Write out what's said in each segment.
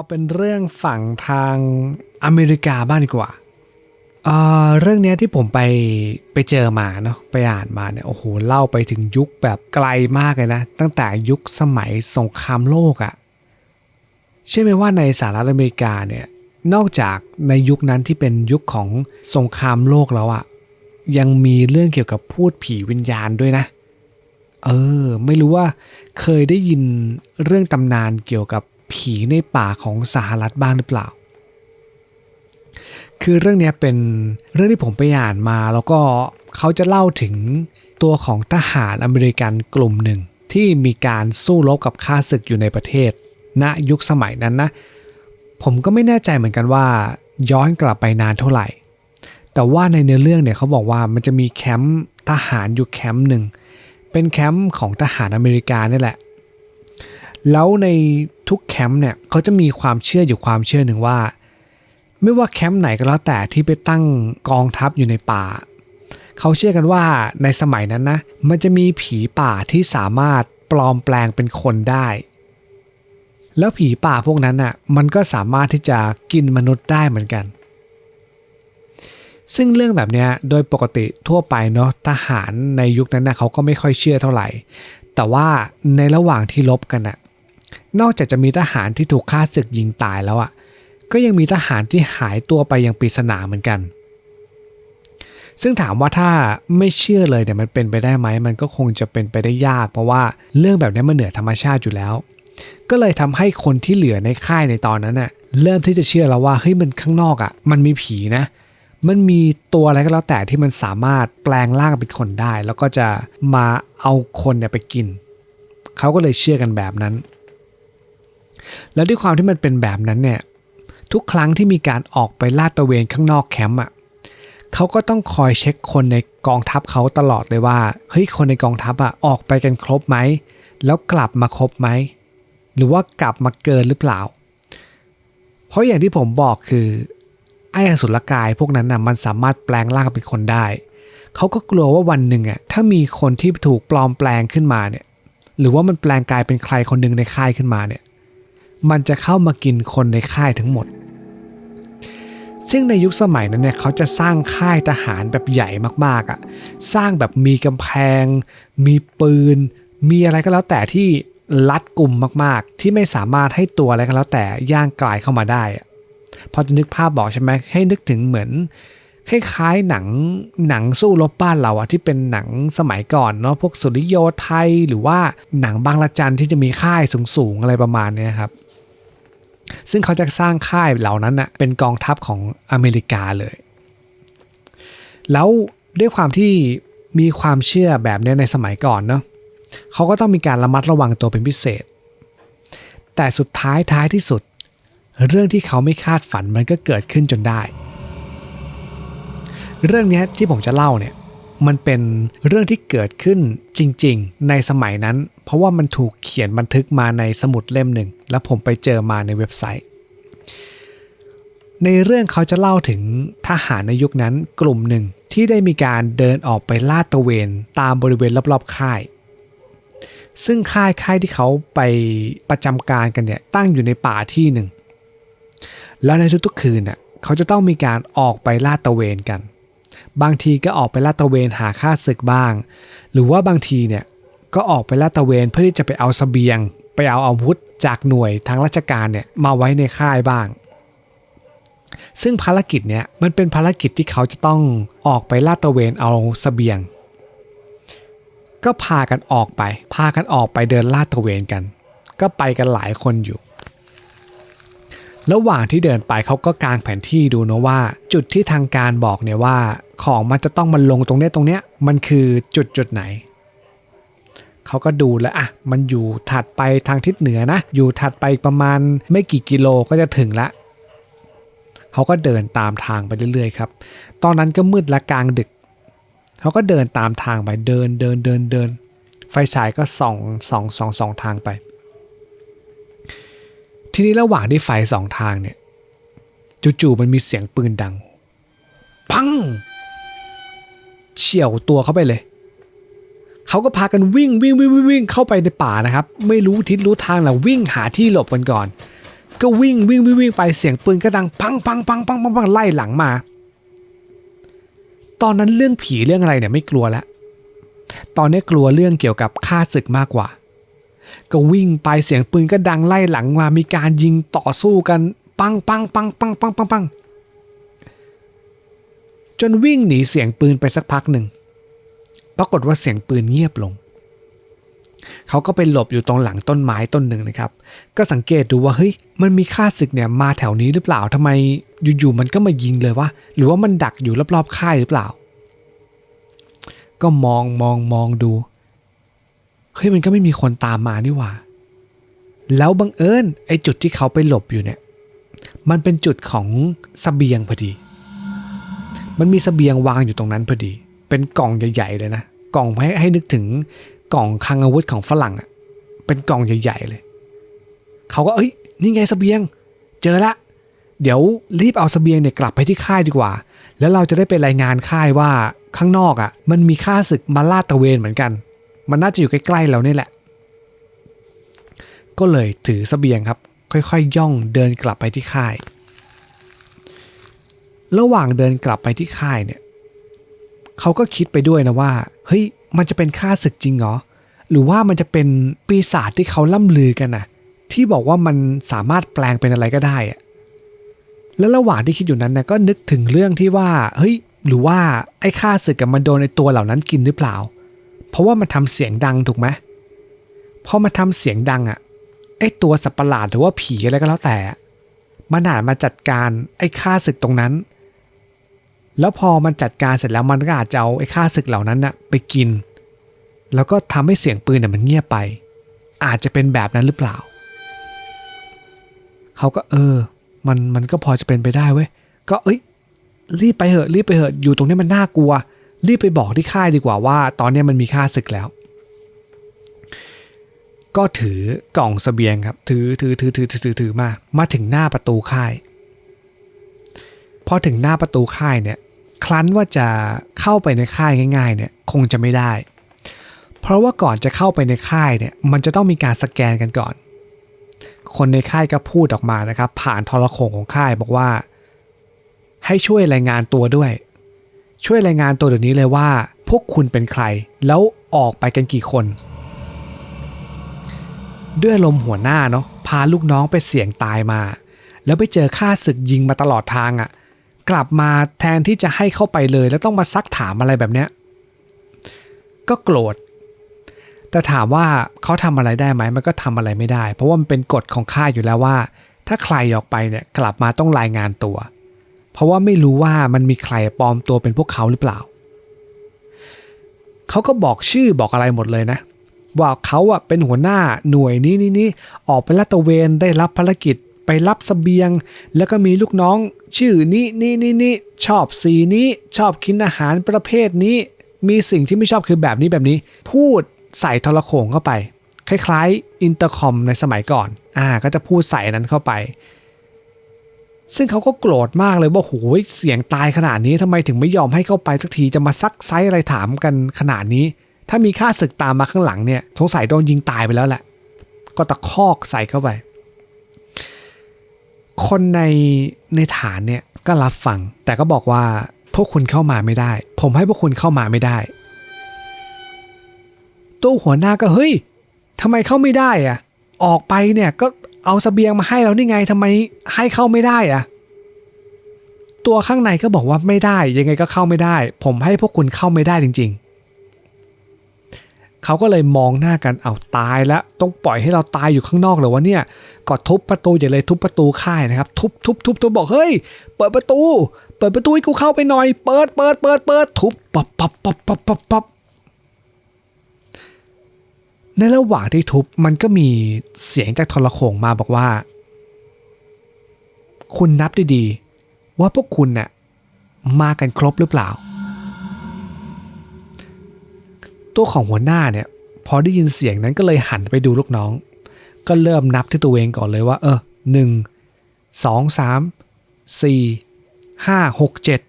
เอาเป็นเรื่องฝั่งทางอเมริกาบ้างดีกว่าเเรื่องนี้ที่ผมไปไปเจอมาเนาะไปอ่านมาเนี่ยโอ้โหเล่าไปถึงยุคแบบไกลมากเลยนะ ตั้งแต่ยุคสมัยสงครามโลกอะ่ะเชื่อไหมว่าในสหรัฐอเมริกาเนี่ยนอกจากในยุคนั้นที่เป็นยุคของสงครามโลกแล้วอะ่ะยังมีเรื่องเกี่ยวกับพูดผีวิญญาณด้วยนะ เออ ไม่รู้ว่าเคยได้ยินเรื่องตำนานเกี่ยวกับ ผีในป่าของสหรัฐบ้างหรือเปล่า คือเรื่องนี้เป็นเรื่องที่ผมไปอ่านมาแล้วก็เขาจะเล่าถึงตัวของทหารอเมริกันกลุ่มหนึ่ง ที่มีการสู้รบกับข้าศึกอยู่ในประเทศ ณยุคสมัยนั้นนะ ผมก็ไม่แน่ใจเหมือนกันว่า ย้อนกลับไปนานเท่าไหร่ แต่ว่าในเนื้อเรื่องเนี่ยเขาบอกว่ามันจะมีแคมป์ทหารอยู่แคมป์หนึ่งเป็นแคมป์ของทหารอเมริกานี่แหละ แล้วในทุกแคมป์เนี่ยเขาจะมีความเชื่ออยู่ความเชื่อหนึ่งว่า ไม่ว่าแคมป์ไหนก็แล้วแต่ที่ไปตั้งกองทัพอยู่ในป่า เขาเชื่อกันว่าในสมัยนั้นนะมันจะมีผีป่าที่สามารถปลอมแปลงเป็นคนได้ แล้วผีป่าพวกนั้นน่ะมันก็สามารถที่จะกินมนุษย์ได้เหมือนกัน ซึ่งเรื่องแบบเนี้ยโดยปกติทั่วไปเนาะทหารในยุคนั้นนะเขาก็ไม่ค่อยเชื่อเท่าไหร่ แต่ว่าในระหว่างที่ลบกันน่ะ นอกจากจะมีทหารที่ถูกฆ่าศึกยิงตายแล้วอะ่ะก็ยังมีทหารที่หายตัวไปอย่างปริศนาเหมือนกัน ซึ่งถามว่าถ้าไม่เชื่อเลยเนี่ยมันเป็นไปได้ไหม มันก็คงจะเป็นไปได้ยาก เพราะว่าเรื่องแบบนี้มันเหนือธรรมชาติอยู่แล้ว ก็เลยทำให้คนที่เหลือในค่ายในตอนนั้นน่ะเริ่มที่จะเชื่อแล้วว่าเฮ้ยมันข้างนอกอะ่ะมันมีผีนะ มันมีตัวอะไรก็แล้วแต่ที่มันสามารถแปลงร่างเป็นคนได้ แล้วก็จะมาเอาคนเนี่ยไปกิน เขาก็เลยเชื่อกันแบบนั้น แล้วด้วยความที่มันเป็นแบบนั้นเนี่ยทุกครั้งที่มีการออกไปลาดตระเวนข้างนอกแคมป์อะเขาก็ต้องคอยเช็คคนในกองทัพเขาตลอดเลยว่าเฮ้ยคนในกองทัพอะออกไปกันครบไหมแล้วกลับมาครบไหมหรือว่ากลับมาเกินหรือเปล่า เพราะอย่างที่ผมบอกคือไอ้อสุรกายพวกนั้นน่ะมันสามารถแปลงร่างเป็นคนได้ เขาก็กลัวว่าวันหนึ่งอะถ้ามีคนที่ถูกปลอมแปลงขึ้นมาเนี่ยหรือว่ามันแปลงกายเป็นใครคนหนึ่งในค่ายขึ้นมาเนี่ย มันจะเข้ามากินคนในค่ายทั้งหมด ซึ่งในยุคสมัยนั้นเนี่ยเขาจะสร้างค่ายทหารแบบใหญ่มากๆอะ่ะ สร้างแบบมีกำแพง มีปืน มีอะไรก็แล้วแต่ที่รัดกลุ่มมากๆ ที่ไม่สามารถให้ตัวอะไรก็แล้วแต่ย่างกลายเข้ามาได้ พอจะนึกภาพบอกใช่ไหมให้นึกถึงเหมือนคล้ายๆหนังหนังสู้รบบ้านเราอะที่เป็นหนังสมัยก่อนเนาะพวกสุริโยไทยหรือว่าหนังบางละจันที่จะมีค่ายสูงๆอะไรประมาณนี้ครับ ซึ่งเขาจะสร้างค่ายเหล่านั้นอะเป็นกองทัพของอเมริกาเลย แล้วด้วยความที่มีความเชื่อแบบนี้ในสมัยก่อนเนาะเขาก็ต้องมีการระมัดระวังตัวเป็นพิเศษ แต่สุดท้ายท้ายที่สุด เรื่องที่เขาไม่คาดฝันมันก็เกิดขึ้นจนได้ เรื่องนี้ที่ผมจะเล่าเนี่ยมันเป็นเรื่องที่เกิดขึ้นจริง ๆ ในสมัยนั้น เพราะว่ามันถูกเขียนบันทึกมาในสมุดเล่มหนึ่ง แล้วผมไปเจอมาในเว็บไซต์ ในเรื่องเขาจะเล่าถึงทหารในยุคนั้นกลุ่มหนึ่งที่ได้มีการเดินออกไปลาดตระเวนตามบริเวณรอบๆค่าย ซึ่งค่ายค่ายที่เขาไปประจำการกันเนี่ยตั้งอยู่ในป่าที่หนึ่ง แล้วในทุกๆคืนน่ะเขาจะต้องมีการออกไปลาดตระเวนกัน บางทีก็ออกไปลาดตระเวนหาค่าศึกบ้าง หรือว่าบางทีเนี่ย ก็ออกไปลาดตระเวนเพื่อที่จะไปเอาเสบียง ไปเอาอาวุธจากหน่วยทางราชการเนี่ยมาไว้ในค่ายบ้าง ซึ่งภารกิจเนี่ยมันเป็นภารกิจที่เขาจะต้องออกไปลาดตระเวนเอาเสบียง ก็พากันออกไป พากันออกไปเดินลาดตระเวนกัน ก็ไปกันหลายคนอยู่ ระหว่างที่เดินไปเขาก็กางแผนที่ดูนะว่า จุดที่ทางการบอกเนี่ยว่าของมันจะต้องมันลงตรงเนี้ยตรงเนี้ยมันคือจุดจุดไหน เขาก็ดูแล้วอะมันอยู่ถัดไปทางทิศเหนือนะ อยู่ถัดไปประมาณไม่กี่กิโลก็จะถึงละเขาก็เดินตามทางไปเรื่อยๆครับ ตอนนั้นก็มืดและกลางดึก เขาก็เดินตามทางไปเดินเดินเดินเดิน ไฟฉายก็ส่องส่องส่องส่องทางไป ทีนี้ระหว่างที่ไฟสองทางเนี่ยจู่ๆมันมีเสียงปืนดังปัง เฉี่ยวตัวเข้าไปเลย เขาก็พากันวิ่งวิ่งวิ่งวิ่งวิ่งเข้าไปในป่านะครับ ไม่รู้ทิศรู้ทางและวิ่งหาที่หลบกันก่อน ก็วิ่งวิ่งวิ่งวิ่งไปเสียงปืนก็ดังปังปังปังปังปังปังไล่หลังมา ตอนนั้นเรื่องผีเรื่องอะไรเนี่ยไม่กลัวแล้วตอนนี้กลัวเรื่องเกี่ยวกับฆ่าศึกมากกว่า ก็วิ่งไปเสียงปืนก็ดังไล่หลังมามีการยิงต่อสู้กันปังปังปังปังปังปังปังจนวิ่งหนีเสียงปืนไปสักพักหนึ่ง ปรากฏว่าเสียงปืนเงียบลง เขาก็ไปหลบอยู่ตรงหลังต้นไม้ต้นหนึ่งนะครับ ก็สังเกตดูว่าเฮ้ยมันมีค่าศึกเนี่ยมาแถวนี้หรือเปล่าทำไมอยู่ๆมันก็มายิงเลยวะหรือว่ามันดักอยู่รอบๆค่ายหรือเปล่า ก็มองมองมองดูเฮ้ยมันก็ไม่มีคนตามมานี่หว่า แล้วบังเอิญไอ้จุดที่เขาไปหลบอยู่เนี่ย มันเป็นจุดของสเสบียงพอดี มันมีสเสบียงวางอยู่ตรงนั้นพอดี เป็นกล่องใหญ่ ๆ เลยนะ กล่องให้ให้นึกถึงกล่องคลังอาวุธของฝรั่งอะเป็นกล่องใหญ่ๆเลย เขาก็เอ้ยนี่ไงสเสบียง เจอละ เดี๋ยวรีบเอาสเสบียงเนี่ยกลับไปที่ค่ายดีกว่า แล้วเราจะได้ไปรายงานค่ายว่าข้างนอกอะ่ะ มันมีค่าศึกมาลาดตระเวนเหมือนกัน มันน่าจะอยู่ใกล้ๆเราเนี่แหละ ก็เลยถือสเสบียงครับ ค่อยๆย่องเดินกลับไปที่ค่าย ระหว่างเดินกลับไปที่ค่ายเนี่ย เขาก็คิดไปด้วยนะว่า เฮ้ย มันจะเป็นค่าศึกจริงเหรอ หรือว่ามันจะเป็นปีศาจที่เขาล่ำลือกันนะที่บอกว่ามันสามารถแปลงเป็นอะไรก็ได้อะแล้วระหว่างที่คิดอยู่นั้นนะก็นึกถึงเรื่องที่ว่า เฮ้ย หรือว่าไอ้ค่าศึกกับมันโดนในตัวเหล่านั้นกินหรือเปล่า เพราะว่ามันทำเสียงดังถูกไหมพอมันทำเสียงดังอะ่ะ ไอ้ตัวสัตว์ประหลาดหรือว่าผีอะไรก็แล้วแต่ มันอาจมาจัดการไอ้ค่าศึกตรงนั้น แล้วพอมันจัดการเสร็จแล้วมันก็อาจจะเอาไอ้ค่าศึกเหล่านั้นน่ะไปกิน แล้วก็ทำให้เสียงปืนเนี่ยมันเงียบไป อาจจะเป็นแบบนั้นหรือเปล่า เขาก็เออ มันมันก็พอจะเป็นไปได้เว้ย ก็เอ้ย รีบไปเหอะ รีบไปเหอะ อยู่ตรงนี้มันน่ากลัว รีบไปบอกที่ค่ายดีกว่าว่า ตอนนี้มันมีค่าศึกแล้ว ก็ถือกล่องสเสบียงครับ ถือถือถือถือถือถือถือมา มาถึงหน้าประตูค่าย พอถึงหน้าประตูค่ายเนี่ย ครั้นว่าจะเข้าไปในค่ายง่าย ๆ เนี่ยคงจะไม่ได้ เพราะว่าก่อนจะเข้าไปในค่ายเนี่ยมันจะต้องมีการสแกนกันก่อน คนในค่ายก็พูดออกมานะครับ ผ่านทรโขงของค่ายบอกว่า ให้ช่วยรายงานตัวด้วย ช่วยรายงานตัวเดี๋ยวนี้เลยว่า พวกคุณเป็นใคร แล้วออกไปกันกี่คน ด้วยลมหัวหน้าเนาะพาลูกน้องไปเสี่ยงตายมา แล้วไปเจอข้าศึกยิงมาตลอดทางอะ่ะ กลับมาแทนที่จะให้เข้าไปเลย แล้วต้องมาซักถามอะไรแบบเนี้ยก็โกรธ แต่ถามว่าเขาทำอะไรได้ไหมมันก็ทำอะไรไม่ได้ เพราะว่ามันเป็นกฎของค่ายอยู่แล้วว่า ถ้าใครออกไปเนี่ยกลับมาต้องรายงานตัว เพราะว่าไม่รู้ว่ามันมีใครปลอมตัวเป็นพวกเขาหรือเปล่า เขาก็บอกชื่อบอกอะไรหมดเลยนะ ว่าเขาอะเป็นหัวหน้าหน่วยนี้นี่นี่ออกไปลาดตระเวนได้รับภารกิจ ไปรับสเสบียง แล้วก็มีลูกน้อง ชื่อนี้นี่นี่นี่ชอบสีนี้ชอบกินอาหารประเภทนี้ มีสิ่งที่ไม่ชอบคือแบบนี้แบบนี้ พูดใส่ทรโขงเข้าไป คล้ายๆอินเตอร์คอมในสมัยก่อน อ่า ก็จะพูดใส่นั้นเข้าไป ซึ่งเขาก็โกรธมากเลยว่าโหยเสียงตายขนาดนี้ทำไมถึงไม่ยอมให้เข้าไปสักทีจะมาซักไซส์อะไรถามกันขนาดนี้ ถ้ามีค่าศึกตามมาข้างหลังเนี่ยสงสัยโดนยิงตายไปแล้วแหละก็ตะคอกใส่เข้าไป คนในในฐานเนี่ยก็รับฟัง แต่ก็บอกว่าพวกคุณเข้ามาไม่ได้ ผมให้พวกคุณเข้ามาไม่ได้ตู้หัวหน้าก็เฮ้ยทำไมเข้าไม่ได้อะออกไปเนี่ยก็เอาเสบียงมาให้เรานี่ไงทำไมให้เข้าไม่ได้อะตัวข้างในก็บอกว่าไม่ได้ ยังไงก็เข้าไม่ได้ ผมให้พวกคุณเข้าไม่ได้จริง เขาก็เลยมองหน้ากันเอาตายแล้วต้องปล่อยให้เราตายอยู่ข้างนอกเหรอวะเนี่ยก็ทุบประตูอย่าเลยทุบประตูค่ายนะครับ ทุบทุบทุบทุบบอกเฮ้ย เปิดประตู เปิดประตูให้กูเข้าไปหน่อย เปิดเปิดเปิดเปิดทุบปับปับปับปับปับปับในระหว่างที่ทุบมันก็มีเสียงจากทรโขงมาบอกว่า คุณนับดีๆว่าพวกคุณน่ะมากันครบหรือเปล่า ตัวของหัวหน้าเนี่ย พอได้ยินเสียงนั้นก็เลยหันไปดูลูกน้อง ก็เริ่มนับที่ตัวเองก่อนเลยว่า เออหนึ่งสองสามสี่ห้าหกเจ็ด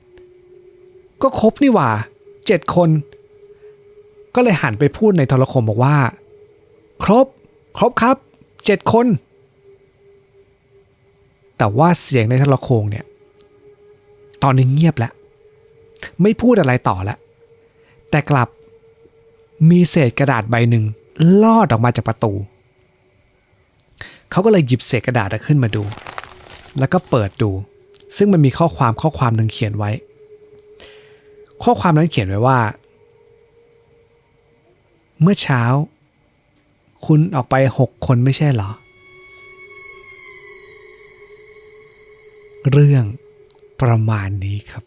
ก็ครบนี่หว่าเจ็ดคน ก็เลยหันไปพูดในโทรโขงบอกว่า ครบ ครบครับเจ็ดคน แต่ว่าเสียงในโทรโขงเนี่ย ตอนนี้เงียบแล้ว ไม่พูดอะไรต่อแล้วแต่กลับ มีเศษกระดาษใบหนึ่งลอดออกมาจากประตู เขาก็เลยหยิบเศษกระดาษขึ้นมาดู แล้วก็เปิดดู ซึ่งมันมีข้อความข้อความหนึ่งเขียนไว้ ข้อความนั้นเขียนไว้ว่า เมื่อเช้า คุณออกไปหกคนไม่ใช่เหรอ เรื่องประมาณนี้ครับ